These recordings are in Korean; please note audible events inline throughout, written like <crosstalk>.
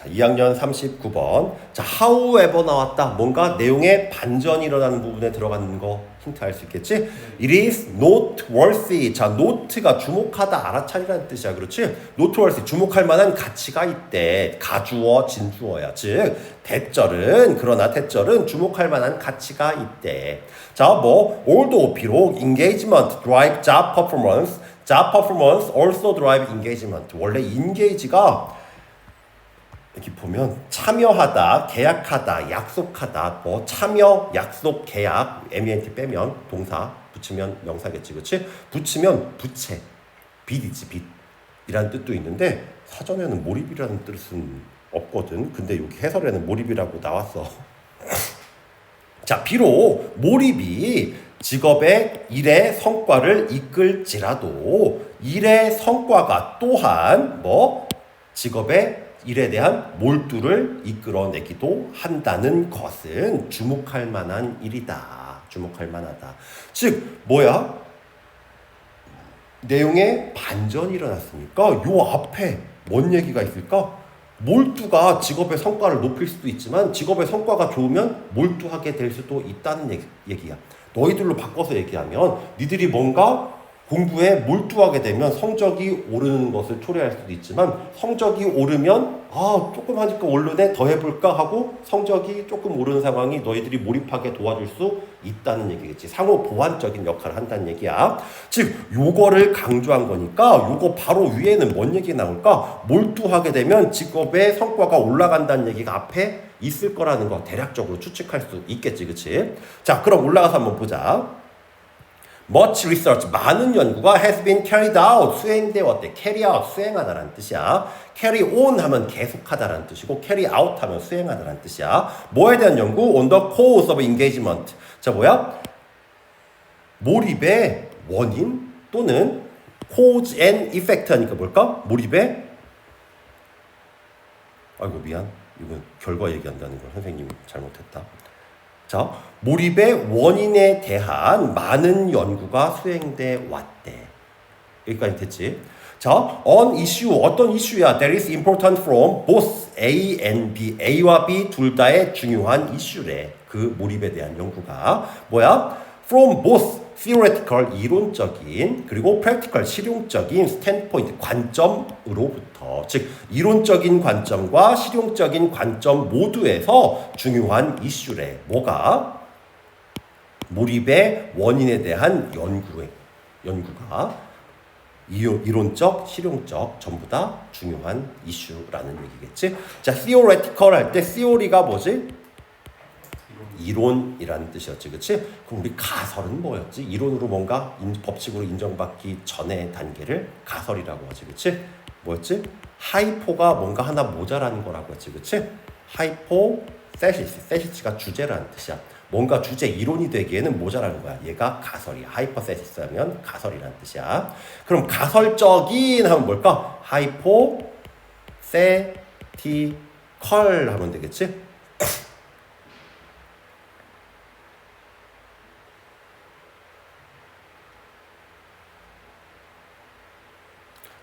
자, 2학년 39번. 자, however 나왔다. 뭔가 내용에 반전이 일어나는 부분에 들어가는 거 힌트 알 수 있겠지? It is noteworthy. 자, note가 주목하다, 알아차리라는 뜻이야. 그렇지? noteworthy. 주목할 만한 가치가 있대. 가주어, 진주어야. 즉, 대절은, 그러나 대절은 주목할 만한 가치가 있대. 자, 뭐, although 비록 engagement, drive job performance, job performance also drive engagement. 원래 engage가 이렇게 보면 참여하다, 계약하다, 약속하다, 뭐 참여, 약속, 계약, MENT 빼면 동사, 붙이면 명사겠지, 그렇지? 붙이면 부채, 빚이지 빚. 이란 뜻도 있는데 사전에는 몰입이라는 뜻은 없거든. 근데 여기 해설에는 몰입이라고 나왔어. <laughs> 자, 비록 몰입이 직업의 일의 성과를 이끌지라도 일의 성과가 또한 뭐 직업의 일에 대한 몰두를 이끌어내기도 한다는 것은 주목할 만한 일이다. 주목할 만하다. 즉, 뭐야? 내용에 반전이 일어났으니까 요 앞에 뭔 얘기가 있을까? 몰두가 직업의 성과를 높일 수도 있지만 직업의 성과가 좋으면 몰두하게 될 수도 있다는 얘기, 얘기야. 너희들로 바꿔서 얘기하면 니들이 뭔가 공부에 몰두하게 되면 성적이 오르는 것을 초래할 수도 있지만 성적이 오르면 아 조금 하니까 오르네 더 해볼까 하고 성적이 조금 오르는 상황이 너희들이 몰입하게 도와줄 수 있다는 얘기겠지. 상호 보완적인 역할을 한다는 얘기야. 즉 요거를 강조한 거니까 요거 바로 위에는 뭔 얘기 나올까? 몰두하게 되면 직업의 성과가 올라간다는 얘기가 앞에 있을 거라는 거 대략적으로 추측할 수 있겠지. 그치? 자 그럼 올라가서 한번 보자 much research 많은 연구가 has been carried out 수행되었대 carry out 수행하다라는 뜻이야. carry on 하면 계속하다라는 뜻이고 carry out 하면 수행하다라는 뜻이야. 뭐에 대한 연구? on the cause of engagement. 자 뭐야? 몰입의 원인 또는 cause and effect 하니까 뭘까? 몰입의? 아이고 미안. 이건 결과 얘기한다는 걸 선생님이 잘못했다 자, 몰입의 원인에 대한 많은 연구가 수행돼 왔대. 여기까지 됐지? 자, on issue 어떤 이슈야? That is important from both A and B. A와 B 둘 다의 중요한 이슈래. 그 몰입에 대한 연구가 뭐야? From both theoretical 이론적인 그리고 practical 실용적인 standpoint 관점으로부터 즉 이론적인 관점과 실용적인 관점 모두에서 중요한 이슈래. 뭐가 몰입의 원인에 대한 연구에 연구가 이론적, 실용적 전부 다 중요한 이슈라는 얘기겠지. 자, theoretical 할 때 theory가 뭐지? 이론이라는 뜻이었지, 그렇지? 그럼 우리 가설은 뭐였지? 이론으로 뭔가 인, 법칙으로 인정받기 전의 단계를 가설이라고 하지, 그렇지? 뭐였지? 하이포가 뭔가 하나 모자라는 거라고 했지, 그렇지? 하이포 세시스, 세시스가 주제라는 뜻이야. 뭔가 주제 이론이 되기에는 모자라는 거야. 얘가 가설이야. 하이퍼세시스 하면 가설이라는 뜻이야. 그럼 가설적인 하면 뭘까? 하이포 세티 컬 하면 되겠지?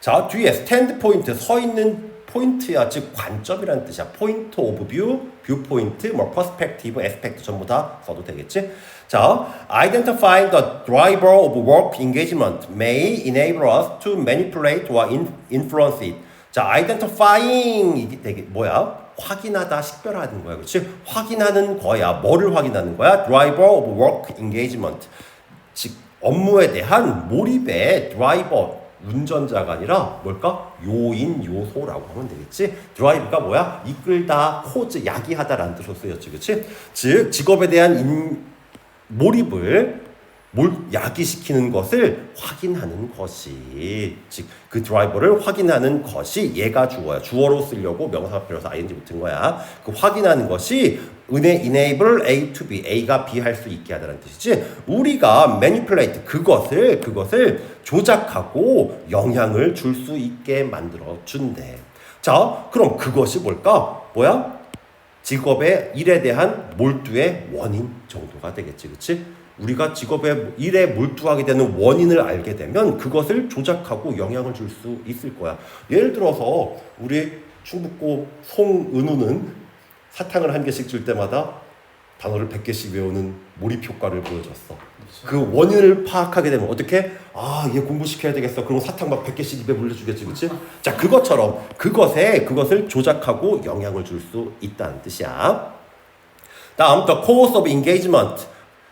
자, 뒤에 스탠드 포인트 서 있는 포인트야, 즉 관점이라는 뜻이야. 포인트 오브 뷰, 뷰 포인트, 뭐 퍼스펙티브, 에스펙트 전부 다 써도 되겠지? 자, identifying the driver of work engagement may enable us to manipulate or influence it. 자, identifying 이게 뭐야? 확인하다, 식별하는 거야. 그렇지? 확인하는 거야. 뭐를 확인하는 거야? driver of work engagement. 즉 업무에 대한 몰입의 드라이버 운전자가 아니라 뭘까? 요인, 요소라고 하면 되겠지? 드라이브가 뭐야? 이끌다, 코즈, 야기하다라는 뜻으로 쓰였지, 그치? 즉, 직업에 대한 인, 몰입을 몰, 야기시키는 것을 확인하는 것이, 즉, 그 드라이버를 확인하는 것이 얘가 주어야. 주어로 쓰려고 필요해서 ing 붙은 거야. 그 확인하는 것이 은혜 enable A to B, A가 B 할 수 있게 하다는 뜻이지. 우리가 manipulate 그것을 그것을 조작하고 영향을 줄 수 있게 만들어 준대. 자, 그럼 그것이 뭘까? 뭐야? 직업의 일에 대한 몰두의 원인 정도가 되겠지, 그렇지? 우리가 직업의 일에 몰두하게 되는 원인을 알게 되면 그것을 조작하고 영향을 줄 수 있을 거야. 예를 들어서 우리 충북고 송은우는 사탕을 한 개씩 줄 때마다 단어를 100개씩 외우는 몰입 효과를 보여줬어. 그 원인을 파악하게 되면 어떻게? 아, 얘 공부시켜야 되겠어. 그럼 사탕 막 100개씩 입에 물려주겠지, 그치? <laughs> 자, 그것처럼 그것에 그것을 조작하고 영향을 줄 수 있다는 뜻이야. 다음, the cause of engagement.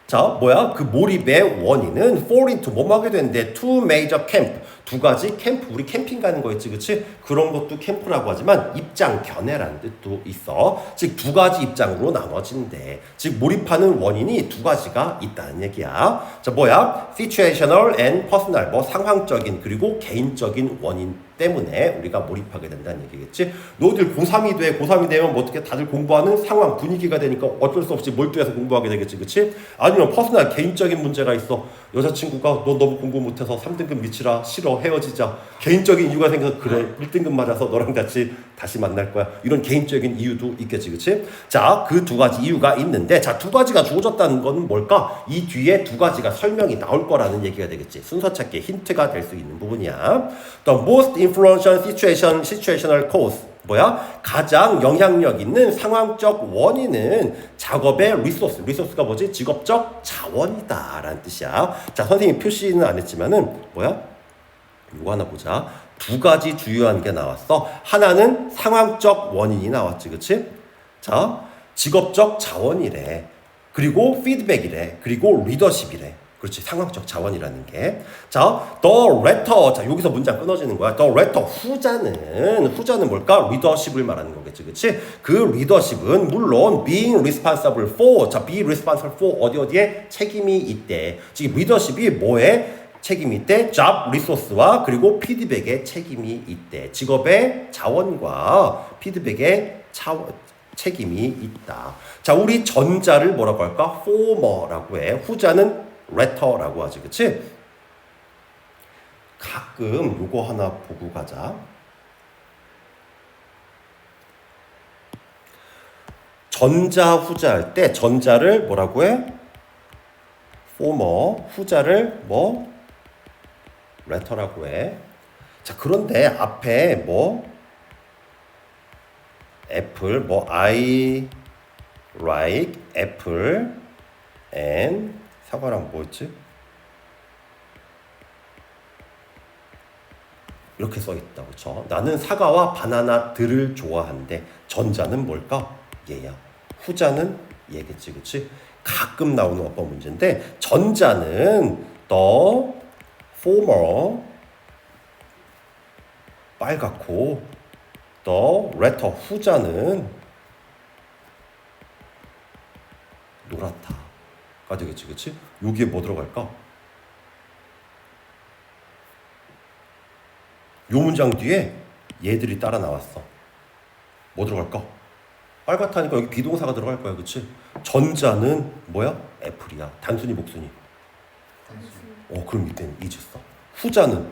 자, 뭐야? 그 몰입의 원인은 fall into 뭐 하게 되는데 two major camp. 두 가지 캠프. 우리 캠핑 가는 거 있지, 그치? 그런 것도 캠프라고 하지만 입장 견해라는 뜻도 있어. 즉, 두 가지 입장으로 나눠진대. 즉, 몰입하는 원인이 두 가지가 있다는 얘기야. 자, 뭐야? situational and personal. 뭐 상황적인 그리고 개인적인 원인 때문에 우리가 몰입하게 된다는 얘기겠지. 너희들 고3이 돼. 고3이 되면 뭐 어떻게 다들 공부하는 상황, 분위기가 되니까 어쩔 수 없이 몰두해서 공부하게 되겠지. 그치? 아니면 퍼스널, 개인적인 문제가 있어. 여자친구가 너 너무 공부 못해서 3등급 미치라. 싫어. 헤어지자. 개인적인 이유가 생겨서 그래. 1등급 맞아서 너랑 같이 다시 만날 거야. 이런 개인적인 이유도 있겠지. 그치? 자, 그 두 가지 이유가 있는데 자, 두 가지가 주어졌다는 건 뭘까? 이 뒤에 두 가지가 설명이 나올 거라는 얘기가 되겠지. 순서 찾기에 힌트가 될 수 있는 부분이야. The most influential situation, situational cause. 뭐야? 가장 영향력 있는 상황적 원인은 작업의 리소스. 리소스가 뭐지? 직업적 자원이다. 라는 뜻이야. 자, 선생님 표시는 안 했지만은, 뭐야? 이거 하나 보자. 두 가지 주요한 게 나왔어. 하나는 상황적 원인이 나왔지, 그치? 자, 직업적 자원이래. 그리고 피드백이래. 그리고 리더십이래. 그렇지. 상황적 자원이라는 게. 자, the letter. 자, 여기서 문장 끊어지는 거야. the letter. 후자는, 후자는 뭘까? 리더십을 말하는 거겠지. 그치? 그 리더십은 물론 being responsible for. 자, be responsible for. 어디 어디에 책임이 있대. 지금 리더십이 뭐에? 책임이 있대. job 리소스와 그리고 피드백에 책임이 있대. 직업의 자원과 피드백의 차원, 책임이 있다. 자, 우리 전자를 뭐라고 할까? former라고 해. 후자는 letter라고 하지. 그치? 가끔 요거 하나 보고 가자. 전자 후자 할 때 전자를 뭐라고 해? former 후자를 뭐 letter라고 해. 자, 그런데 앞에 뭐 애플 뭐 I like apple and 사과랑 뭐였지? 이렇게 써 있다 그렇죠? 나는 사과와 바나나들을 좋아한대. 전자는 뭘까? 얘야. 후자는 얘겠지, 그렇지? 가끔 나오는 어법 문제인데 전자는 the former 빨갛고 the 후자는 노랗다 가 되겠지, 그렇지? 여기에 뭐 들어갈까? 요 문장 뒤에 얘들이 따라 나왔어. 뭐 들어갈까? 빨갛다니까 여기 비동사가 들어갈 거야, 그렇지? 전자는 뭐야? 애플이야. 단순히 목순이. 어, 그럼 이때는 잊었어. 후자는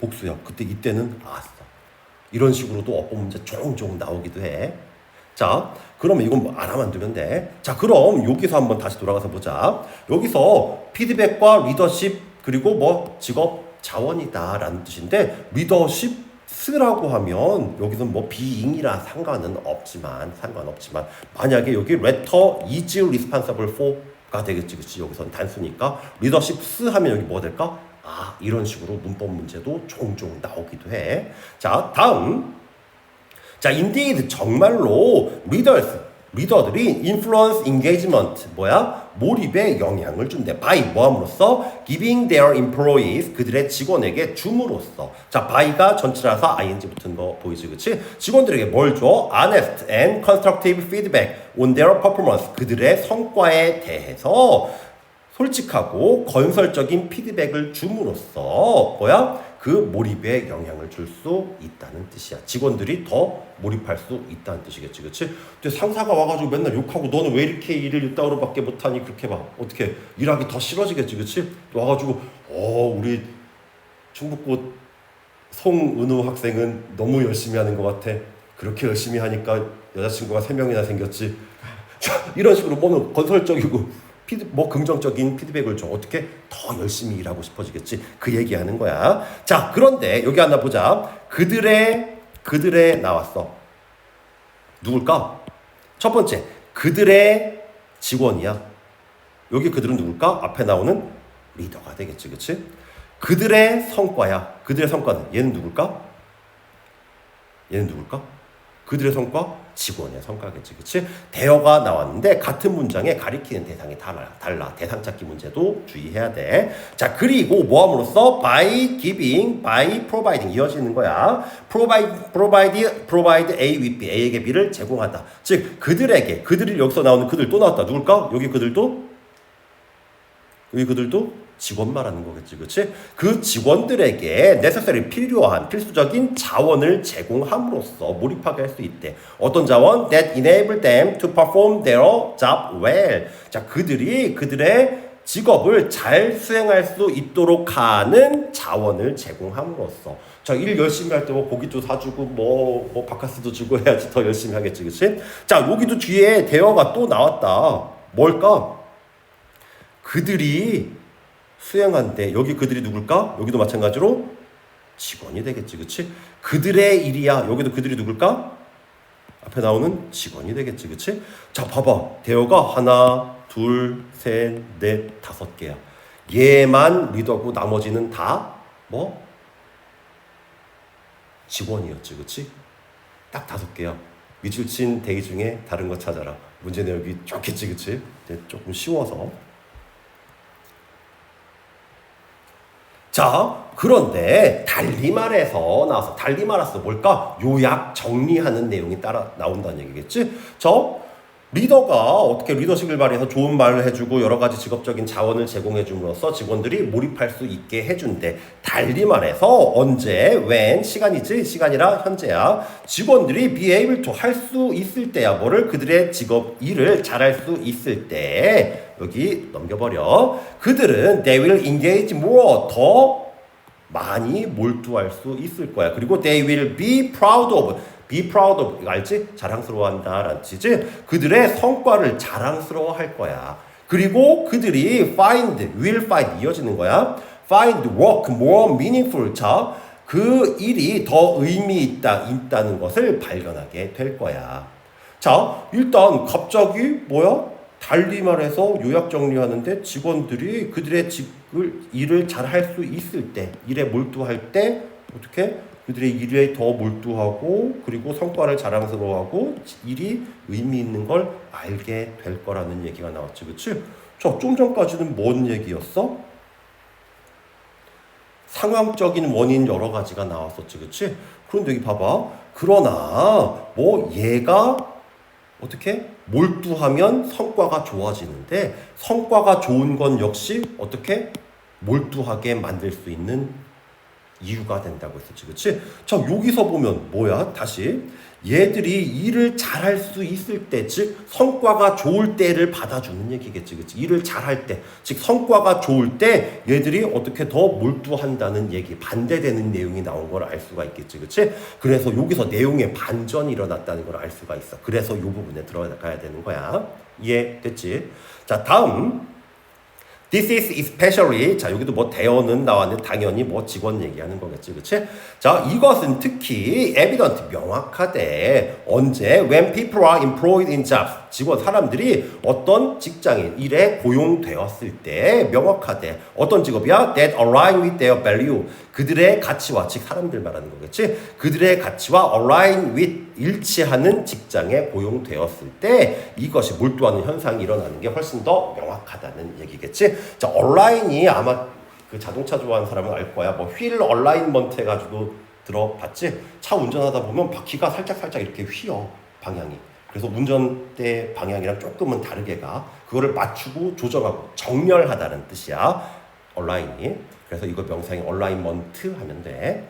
복수야. 그때 이때는 아았어. 이런 식으로도 어법 문제 종종 나오기도 해. 자, 그러면 이건 뭐 알아만 두면 돼. 자, 그럼 여기서 한번 다시 돌아가서 보자. 여기서 피드백과 리더십 그리고 뭐 직업 자원이다라는 뜻인데 리더십 쓰라고 하면 여기서 뭐 비잉이라 상관은 없지만 상관없지만 만약에 여기 letter is responsible for가 되겠지 그치 여기선 단수니까 리더십 쓰 하면 여기 뭐 될까 아 이런 식으로 문법 문제도 종종 나오기도 해자 다음 자, indeed 정말로 leaders 리더들이 influence engagement 뭐야 몰입에 영향을 준대. by 뭐함으로써 giving their employees 그들의 직원에게 줌으로써 자 by가 전치라서 ing 붙은 거 보이지 그치? 직원들에게 뭘 줘? honest and constructive feedback on their performance 그들의 성과에 대해서 솔직하고 건설적인 피드백을 줌으로써 뭐야? 그 몰입에 영향을 줄 수 있다는 뜻이야. 직원들이 더 몰입할 수 있다는 뜻이겠지, 그렇지? 근데 상사가 와가지고 맨날 욕하고 너는 왜 이렇게 일을 이따구로밖에 못하니 그렇게 봐. 어떻게 일하기 더 싫어지겠지, 그렇지? 와가지고 어 우리 충북고 송은우 학생은 너무 열심히 하는 것 같아. 그렇게 열심히 하니까 여자친구가 세 명이나 생겼지. <laughs> 이런 식으로 보면 건설적이고 피드, 뭐 긍정적인 피드백을 줘. 어떻게 더 열심히 일하고 싶어지겠지. 그 얘기하는 거야. 자, 그런데 여기 하나 보자. 그들의 그들의 나왔어. 누굴까? 첫 번째, 그들의 직원이야. 여기 그들은 누굴까? 앞에 나오는 리더가 되겠지, 그치? 그들의 성과야. 그들의 성과는 얘는 누굴까? 얘는 누굴까? 그들의 성과? 직원의 성과겠지, 그치? 대어가 나왔는데 같은 문장에 가리키는 대상이 달라. 달라. 대상 찾기 문제도 주의해야 돼. 자, 그리고 뭐함으로써 by giving, by providing 이어지는 거야. provide, provide, provide A with B, A에게 B를 제공하다. 즉 그들에게, 그들이 여기서 나오는 그들 또 나왔다. 누굴까? 여기 그들도 여기 그들도 직원 말하는 거겠지, 그렇지? 그 직원들에게 necessary 필요한 필수적인 자원을 제공함으로써 몰입하게 할 수 있대. 어떤 자원? That enable them to perform their job well. 자, 그들이 그들의 직업을 잘 수행할 수 있도록 하는 자원을 제공함으로써 자, 일 열심히 할 때 뭐 고기도 사주고 뭐, 뭐 바카스도 주고 해야지 더 열심히 하겠지, 그치? 자, 여기도 뒤에 대어가 또 나왔다. 뭘까? 그들이 수행한데 여기 그들이 누굴까? 여기도 마찬가지로 직원이 되겠지, 그치? 그들의 일이야. 여기도 그들이 누굴까? 앞에 나오는 직원이 되겠지, 그치? 자, 봐봐. 대어가 하나, 둘, 셋, 넷, 다섯 개야. 얘만 리더고 나머지는 다 뭐? 직원이었지, 그치? 딱 다섯 개야. 미줄친 대기 중에 다른 거 찾아라. 문제 내용이 좋겠지, 그치? 이제 조금 쉬워서. 자, 그런데 달리말에서 나와서 달리말에서 뭘까? 요약 정리하는 내용이 따라 나온다는 얘기겠지? 저 리더가 어떻게 리더십을 발휘해서 좋은 말을 해주고 여러 가지 직업적인 자원을 제공해 줌으로써 직원들이 몰입할 수 있게 해준대. 달리 말해서 언제, when, 시간이지, 시간이라 현재야. 직원들이 be able to 할 수 있을 때야. 뭐를 그들의 직업 일을 잘할 수 있을 때 여기 넘겨버려. 그들은 they will engage more 더 많이 몰두할 수 있을 거야. 그리고 they will be proud of be proud of 알지? 자랑스러워한다라는 뜻이지. 그들의 성과를 자랑스러워할 거야. 그리고 그들이 find, will find 이어지는 거야. find work more meaningful. 자, 그 일이 더 의미 있다, 있다는 것을 발견하게 될 거야. 자, 일단 갑자기 뭐야? 달리 말해서 요약 정리하는데 직원들이 그들의 직을 일을 잘 할 수 있을 때, 일에 몰두할 때 어떻게 그들의 일에 더 몰두하고 그리고 성과를 자랑스러워하고 일이 의미 있는 걸 알게 될 거라는 얘기가 나왔지, 그렇지? 자, 좀 전까지는 뭔 얘기였어? 상황적인 원인 여러 가지가 나왔었지, 그렇지? 그런데 여기 봐봐. 그러나 뭐 얘가 어떻게? 몰두하면 성과가 좋아지는데 성과가 좋은 건 역시 어떻게? 몰두하게 만들 수 있는 이유가 된다고 했었지, 그렇지? 자 여기서 보면 뭐야? 다시 얘들이 일을 잘할 수 있을 때, 즉 성과가 좋을 때를 받아주는 얘기겠지, 그렇지? 일을 잘할 때, 즉 성과가 좋을 때 얘들이 어떻게 더 몰두한다는 얘기, 반대되는 내용이 나온 걸 알 수가 있겠지, 그렇지? 그래서 여기서 내용의 반전이 일어났다는 걸 알 수가 있어. 그래서 이 부분에 들어가야 되는 거야. 이해됐지? 자 다음. This is especially 자 여기도 뭐 대어는 나왔는데 당연히 뭐 직원 얘기하는 거겠지 그치? 자 이것은 특히 evident 명확하대 언제 when people are employed in jobs 직원 사람들이 어떤 직장인 일에 고용되었을 때 명확하대 어떤 직업이야 that align with their value 그들의 가치와 즉 사람들 말하는 거겠지 그들의 가치와 align with 일치하는 직장에 고용되었을 때 이것이 몰두하는 현상이 일어나는 게 훨씬 더 명확하다는 얘기겠지. 자, 온라인이 아마 그 자동차 좋아하는 사람은 알 거야. 뭐 휠 얼라인먼트 해가지고 들어봤지? 차 운전하다 보면 바퀴가 살짝 살짝 이렇게 휘어 방향이. 그래서 운전대 방향이랑 조금은 다르게 가. 그거를 맞추고 조정하고 정렬하다는 뜻이야. 온라인이. 그래서 이거 명상이 얼라인먼트 하면 돼.